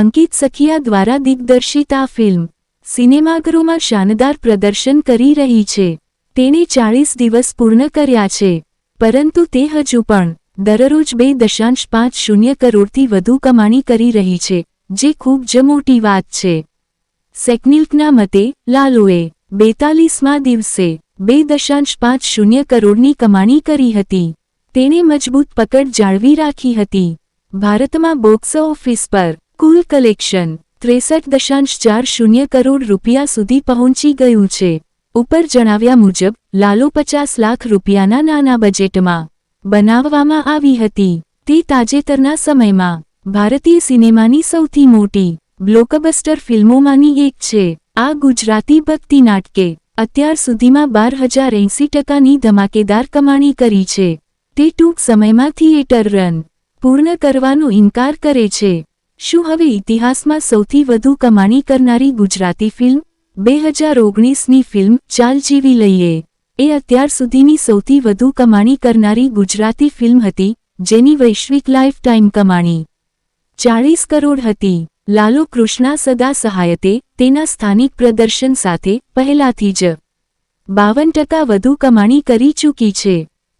અંકિત સખિયા દ્વારા દિગ્દર્શિત આ ફિલ્મ સિનેમાઘરોમાં શાનદાર પ્રદર્શન કરી રહી છે. તેણે ચાળીસ દિવસ પૂર્ણ કર્યા છે, પરંતુ તે હજુ પણ દરરોજ બે દશાંશ પાંચ શૂન્ય કરોડથી વધુ કમાણી કરી રહી છે, જે ખૂબ જ મોટી વાત છે. સેકનિલ્કના મતે, લાલુએ બેતાલીસમાં દિવસે બે દશાંશ પાંચ શૂન્ય કરોડની કમાણી કરી હતી. તેણે મજબૂત પકડ જાળવી રાખી હતી. ભારતમાં બોક્સ ઓફિસ પર કુલ કલેક્શન ત્રેસઠ દશાંશ ચાર શૂન્ય કરોડ રૂપિયા સુધી પહોંચી ગયું છે. ઉપર જણાવ્યા મુજબ, લાલો પચાસ લાખ રૂપિયાના નાના બજેટમાં બનાવવામાં આવી હતી. તે તાજેતરના સમયમાં ભારતીય સિનેમાની સૌથી મોટી બ્લોકબસ્ટર ફિલ્મોમાંની એક છે. આ ગુજરાતી ભક્તિ નાટકે અત્યાર સુધીમાં બાર હજાર એંસી ટકાની ધમાકેદાર કમાણી કરી છે. તે ટૂંક સમયમાં થિયેટર રન પૂર્ણ કરવાનો ઇનકાર કરે છે. શું હવે ઇતિહાસમાં સૌથી વધુ કમાણી કરનારી ગુજરાતી ફિલ્મ? બે હજાર ઓગણીસની ફિલ્મ ચાલ જીવી લઈએ. એ અત્યાર સુધીની સૌથી વધુ કમાણી કરનારી ગુજરાતી ફિલ્મ હતી, જેની વૈશ્વિક લાઇફ ટાઇમ કમાણી. ચાળીસ કરોડ હતી. લાલો કૃષ્ણા સદા સહાયતે તેના સ્થાનિક પ્રદર્શન સાથે પહેલાથી જ બાવન ટકા વધુ કમાણી કરી ચૂકી છે.